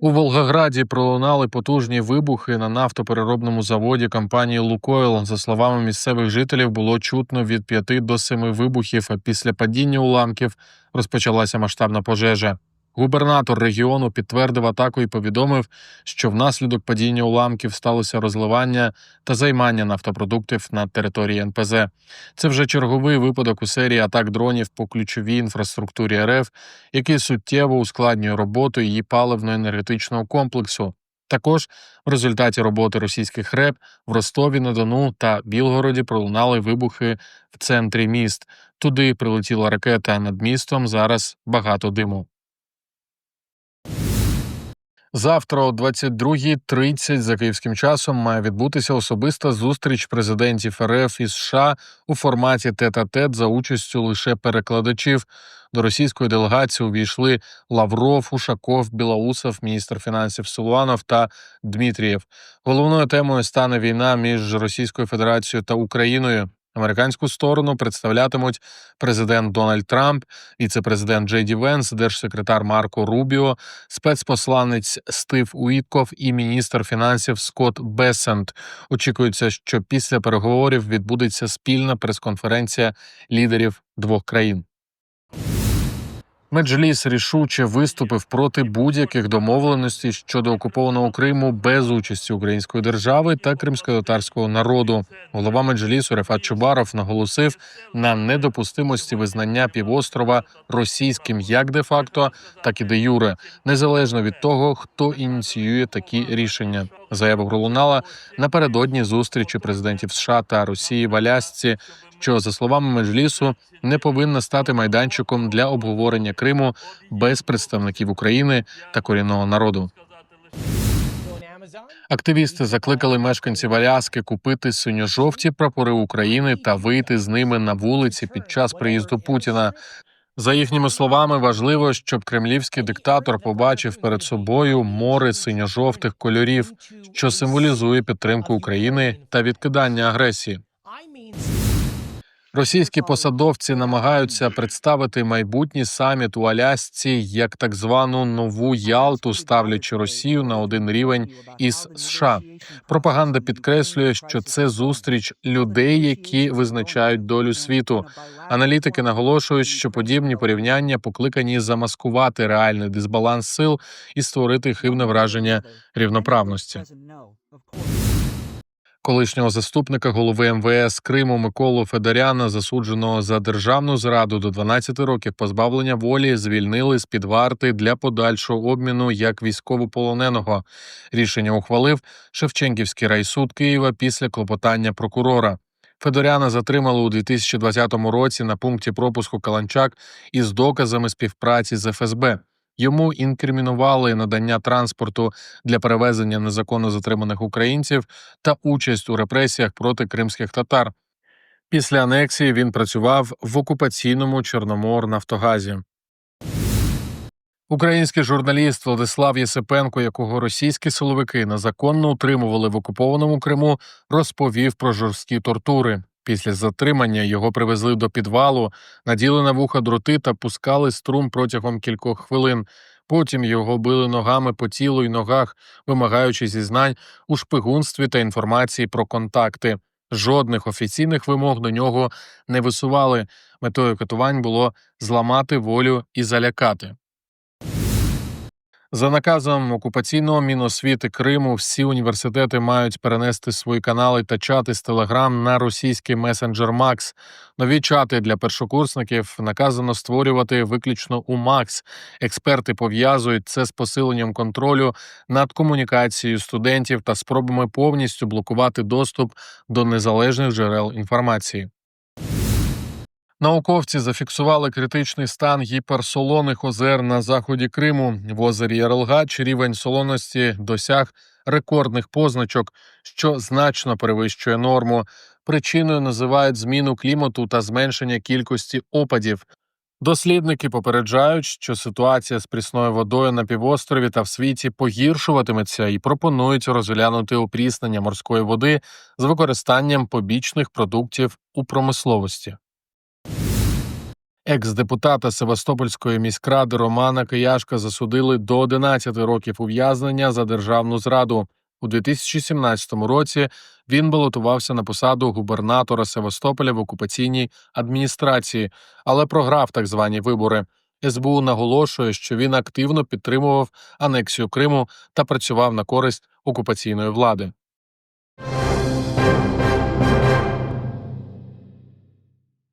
У Волгограді пролунали потужні вибухи на нафтопереробному заводі компанії Лукойл. За словами місцевих жителів, було чутно від 5 до 7 вибухів. А після падіння уламків розпочалася масштабна пожежа. Губернатор регіону підтвердив атаку і повідомив, що внаслідок падіння уламків сталося розливання та займання нафтопродуктів на території НПЗ. Це вже черговий випадок у серії атак дронів по ключовій інфраструктурі РФ, який суттєво ускладнює роботу її паливно-енергетичного комплексу. Також в результаті роботи російських РЕП в Ростові на Дону та Білгороді пролунали вибухи в центрі міст. Туди прилетіла ракета над містом. Зараз багато диму. Завтра о 22.30 за київським часом має відбутися особиста зустріч президентів РФ і США у форматі тет-а-тет за участю лише перекладачів. До російської делегації увійшли Лавров, Ушаков, Білоусов, міністр фінансів Силуанов та Дмитрієв. Головною темою стане війна між Російською Федерацією та Україною. Американську сторону представлятимуть президент Дональд Трамп, віце-президент Джей Ді Венс, держсекретар Марко Рубіо, спецпосланець Стив Уітков і міністр фінансів Скотт Бесент. Очікується, що після переговорів відбудеться спільна прес-конференція лідерів двох країн. Меджліс рішуче виступив проти будь-яких домовленостей щодо окупованого Криму без участі української держави та кримськотатарського народу. Голова Меджлісу Рефат Чубаров наголосив на недопустимості визнання півострова російським як де-факто, так і де юре, незалежно від того, хто ініціює такі рішення. Заява пролунала напередодні зустрічі президентів США та Росії в Алясці, що за словами Меджлісу не повинна стати майданчиком для обговорення Криму без представників України та корінного народу. Активісти закликали мешканців Аляски купити синьо-жовті прапори України та вийти з ними на вулиці під час приїзду Путіна. За їхніми словами, важливо, щоб кремлівський диктатор побачив перед собою море синьо-жовтих кольорів, що символізує підтримку України та відкидання агресії. Російські посадовці намагаються представити майбутній саміт у Алясці як так звану нову Ялту, ставлячи Росію на один рівень із США. Пропаганда підкреслює, що це зустріч людей, які визначають долю світу. Аналітики наголошують, що подібні порівняння покликані замаскувати реальний дисбаланс сил і створити хибне враження рівноправності. Колишнього заступника голови МВС Криму Миколу Федоряна, засудженого за державну зраду до 12 років позбавлення волі, звільнили з під варти для подальшого обміну як військовополоненого. Рішення ухвалив Шевченківський райсуд Києва після клопотання прокурора. Федоряна затримали у 2020 році на пункті пропуску Каланчак із доказами співпраці з ФСБ. Йому інкримінували надання транспорту для перевезення незаконно затриманих українців та участь у репресіях проти кримських татар. Після анексії він працював в окупаційному Чорномор-Нафтогазі. Український журналіст Владислав Єсипенко, якого російські силовики незаконно утримували в окупованому Криму, розповів про жорсткі тортури. Після затримання його привезли до підвалу, наділи на вуха дроти та пускали струм протягом кількох хвилин. Потім його били ногами по тілу й ногах, вимагаючи зізнань у шпигунстві та інформації про контакти. Жодних офіційних вимог до нього не висували. Метою катувань було зламати волю і залякати. За наказом окупаційного міносвіти Криму всі університети мають перенести свої канали та чати з Телеграм на російський месенджер Макс. Нові чати для першокурсників наказано створювати виключно у Макс. Експерти пов'язують це з посиленням контролю над комунікацією студентів та спробами повністю блокувати доступ до незалежних джерел інформації. Науковці зафіксували критичний стан гіперсолоних озер на заході Криму. В озері Ярелгач рівень солоності досяг рекордних позначок, що значно перевищує норму. Причиною називають зміну клімату та зменшення кількості опадів. Дослідники попереджають, що ситуація з прісною водою на півострові та в світі погіршуватиметься і пропонують розглянути опріснення морської води з використанням побічних продуктів у промисловості. Екс-депутата Севастопольської міськради Романа Кияшка засудили до 11 років ув'язнення за державну зраду. У 2017 році він балотувався на посаду губернатора Севастополя в окупаційній адміністрації, але програв так звані вибори. СБУ наголошує, що він активно підтримував анексію Криму та працював на користь окупаційної влади.